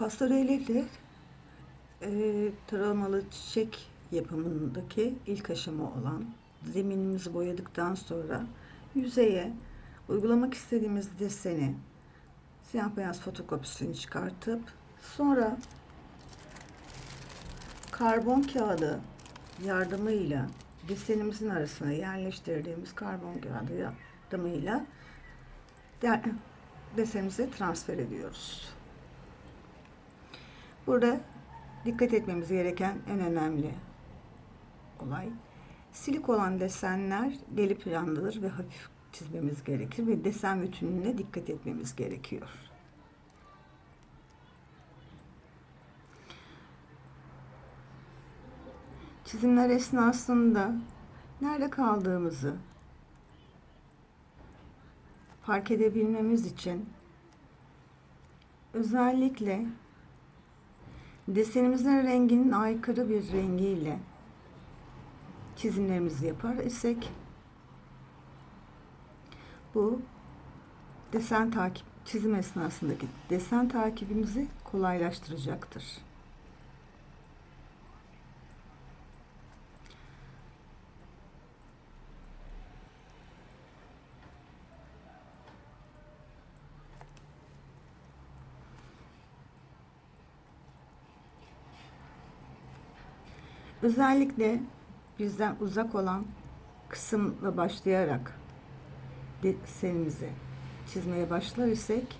Pastorellikle e, taramalı çiçek yapımındaki ilk aşama olan zeminimizi boyadıktan sonra yüzeye uygulamak istediğimiz deseni siyah beyaz fotokopisini çıkartıp sonra karbon kağıdı yardımıyla desenimizin arasına yerleştirdiğimiz karbon kağıdı yardımıyla de- desenimize transfer ediyoruz. Burada dikkat etmemiz gereken en önemli olay silik olan desenler deli planlıdır ve hafif çizmemiz gerekir ve desen bütünlüğüne dikkat etmemiz gerekiyor. Çizimler esnasında nerede kaldığımızı fark edebilmemiz için özellikle desenimizin renginin aykırı bir rengiyle çizimlerimizi yapar isek bu desen takip çizim esnasındaki desen takibimizi kolaylaştıracaktır. Özellikle bizden uzak olan kısımla başlayarak desenimizi çizmeye başlar isek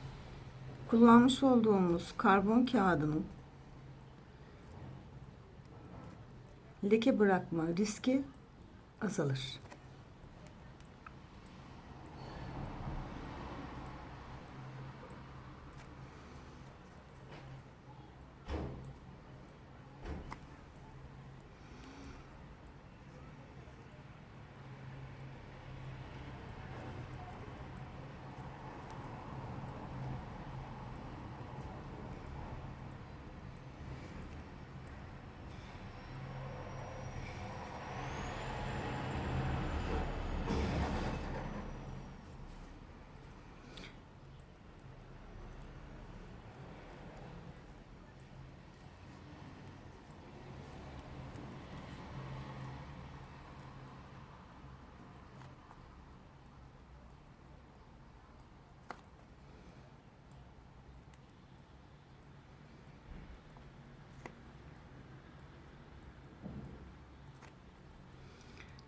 kullanmış olduğumuz karbon kağıdının leke bırakma riski azalır.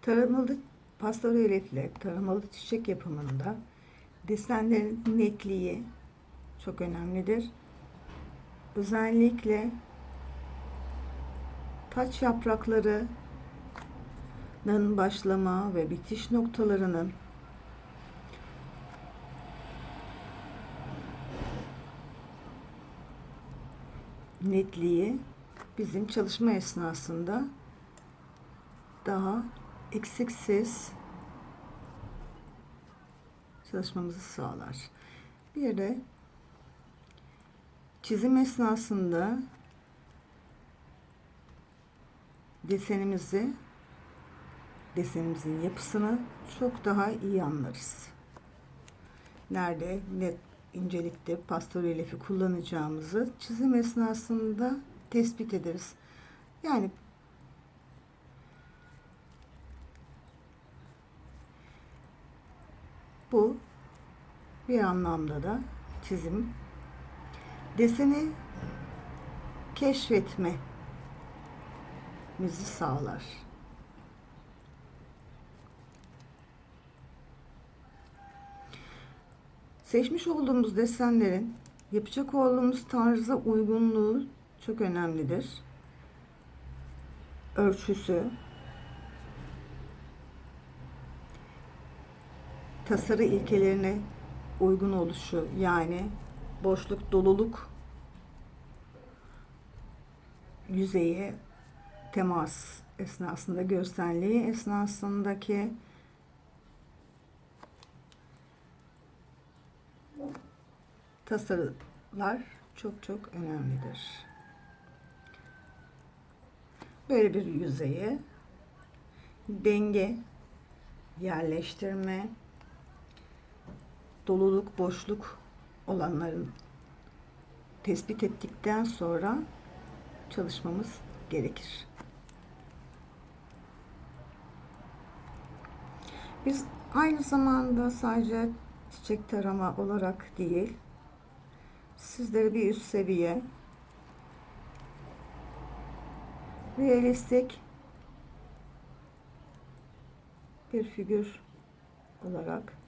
Taramalı pastel relifle taramalı çiçek yapımında desenlerin netliği çok önemlidir. Özellikle taç yapraklarının başlama ve bitiş noktalarının netliği bizim çalışma esnasında daha eksiksiz çalışmamızı sağlar. Bir de çizim esnasında desenimizi desenimizin yapısını çok daha iyi anlarız. Nerede net incelikte pastel relifi kullanacağımızı çizim esnasında tespit ederiz. Yani Bu bir anlamda da çizim deseni keşfetme bizi sağlar. Seçmiş olduğumuz desenlerin yapacak olduğumuz tarza uygunluğu çok önemlidir. Ölçüsü, tasarı ilkelerine uygun oluşu yani boşluk doluluk yüzeye temas esnasında görselliği esnasındaki tasarılar çok çok önemlidir. Böyle bir yüzeye denge yerleştirme doluluk, boşluk olanların tespit ettikten sonra çalışmamız gerekir. Biz aynı zamanda sadece çiçek tarama olarak değil, sizlere bir üst seviye realistik bir figür olarak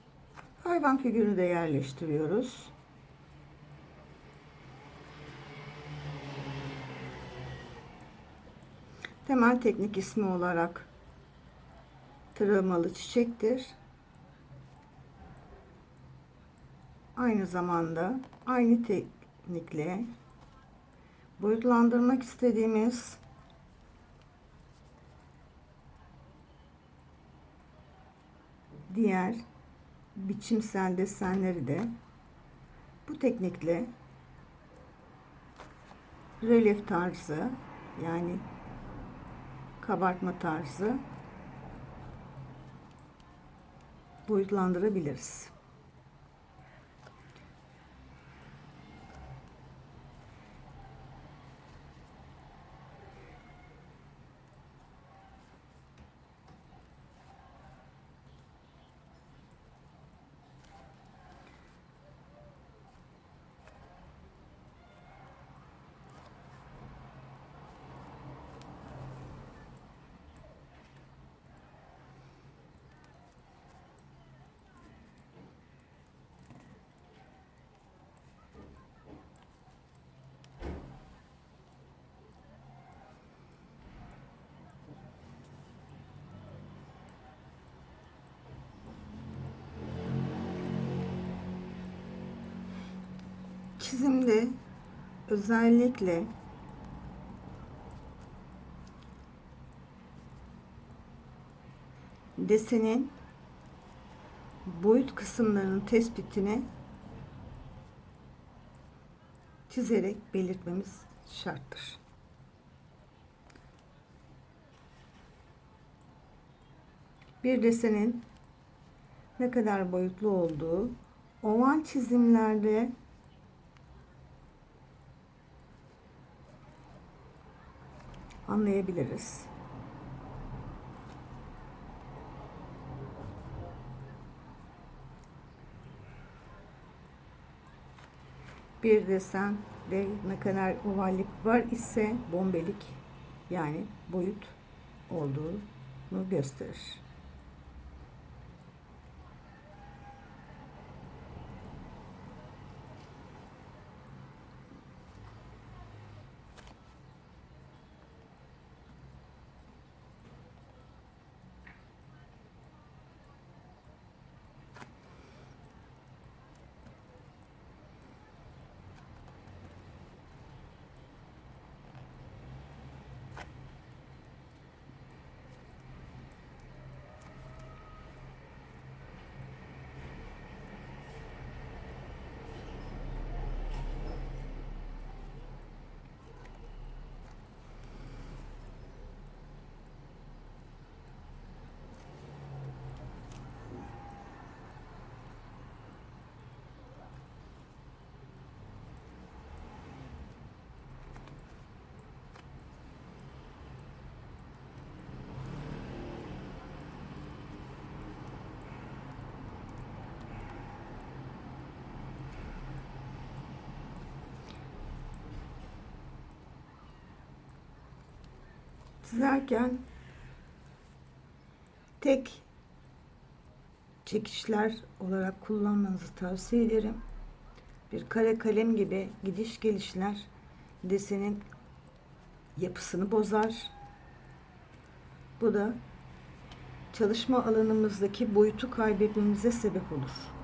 hayvan figürünü de yerleştiriyoruz. Temel teknik ismi olarak tıramalı çiçektir. Aynı zamanda aynı teknikle boyutlandırmak istediğimiz diğer biçimsel desenleri de bu teknikle relief tarzı yani kabartma tarzı boyutlandırabiliriz. Çizimde özellikle desenin boyut kısımlarının tespitini çizerek belirtmemiz şarttır. Bir desenin ne kadar boyutlu olduğu oval çizimlerde anlayabiliriz. Bir desen de ne kadar ovallik var ise bombelik yani boyut olduğunu gösterir. Çizerken tek çekişler olarak kullanmanızı tavsiye ederim. Bir kare kalem gibi gidiş gelişler desenin yapısını bozar. Bu da çalışma alanımızdaki boyutu kaybetmemize sebep olur.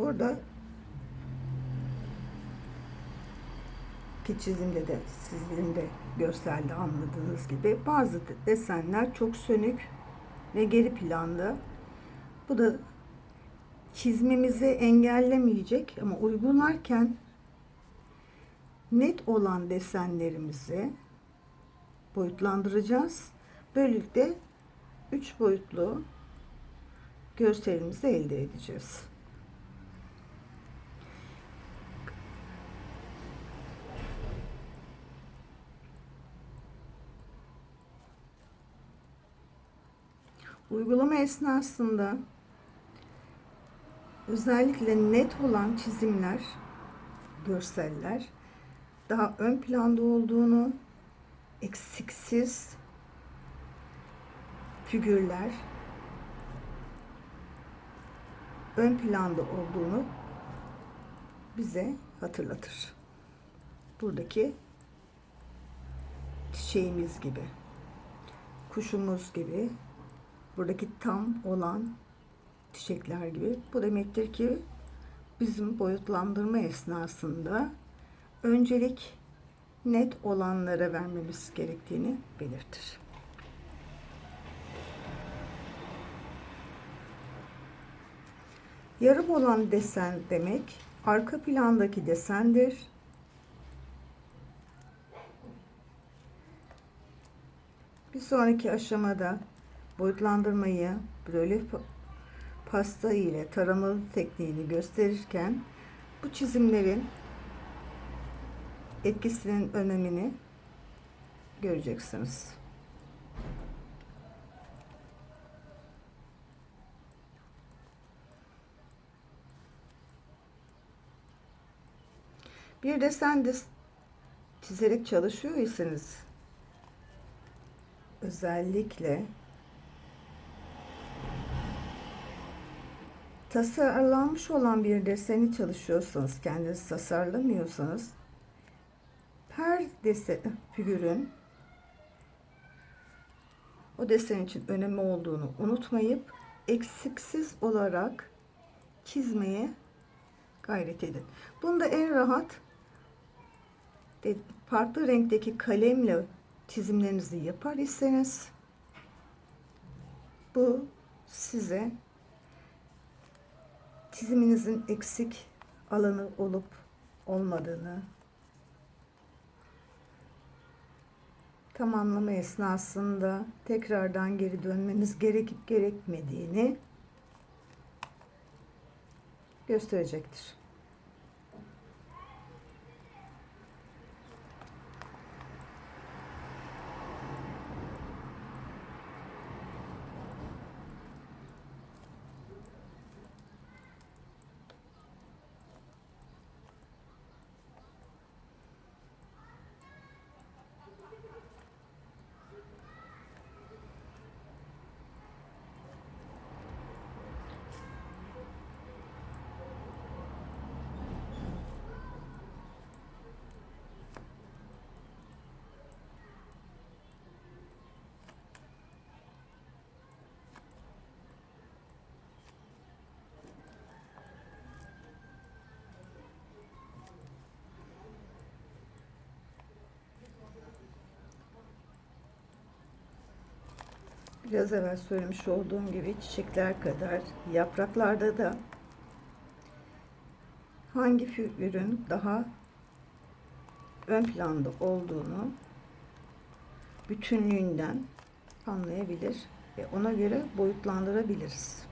Burada ki çizimde de sizin de görselde anladığınız gibi bazı desenler çok sönük ve geri planda. Bu da çizmemizi engellemeyecek ama uygularken net olan desenlerimizi boyutlandıracağız. Böylelikle üç boyutlu görselimizi elde edeceğiz. Uygulama esnasında özellikle net olan çizimler, görseller daha ön planda olduğunu, eksiksiz figürler ön planda olduğunu bize hatırlatır. Buradaki çiçeğimiz gibi, kuşumuz gibi, buradaki tam olan çiçekler gibi. Bu demektir ki bizim boyutlandırma esnasında öncelik net olanlara vermemiz gerektiğini belirtir. Yarım olan desen demek arka plandaki desendir. Bir sonraki aşamada boyutlandırmayı böyle pasta ile taramalı tekniğini gösterirken bu çizimlerin etkisinin önemini göreceksiniz. Bir desen de çizerek çalışıyorsanız özellikle tasarlanmış olan bir deseni çalışıyorsanız, kendiniz tasarlamıyorsanız her desen figürün o desen için önemi olduğunu unutmayıp eksiksiz olarak çizmeye gayret edin. Bunda en rahat farklı renkteki kalemle çizimlerinizi yapar iseniz bu size çiziminizin eksik alanı olup olmadığını tamamlama esnasında tekrardan geri dönmeniz gerekip gerekmediğini gösterecektir. Biraz evvel söylemiş olduğum gibi çiçekler kadar yapraklarda da hangi figürün daha ön planda olduğunu bütünlüğünden anlayabilir ve ona göre boyutlandırabiliriz.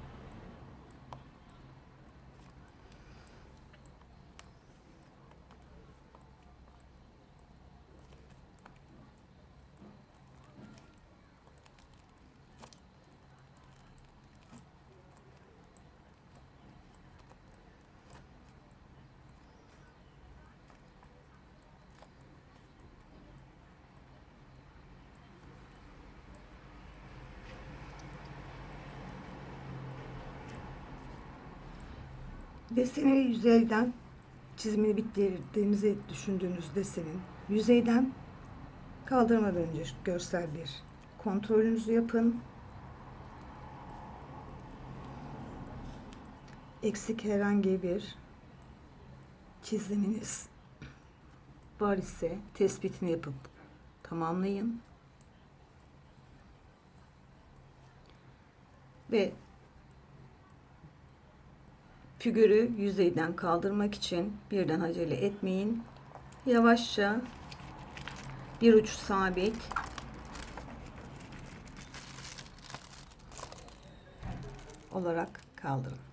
Deseni yüzeyden çizimini bitirdiğinizi düşündüğünüz desenin yüzeyden kaldırmadan önce görsel bir kontrolünüzü yapın. eksik herhangi bir çiziminiz var ise tespitini yapıp tamamlayın. Ve figürü yüzeyden kaldırmak için birden acele etmeyin. Yavaşça bir uç sabit olarak kaldırın.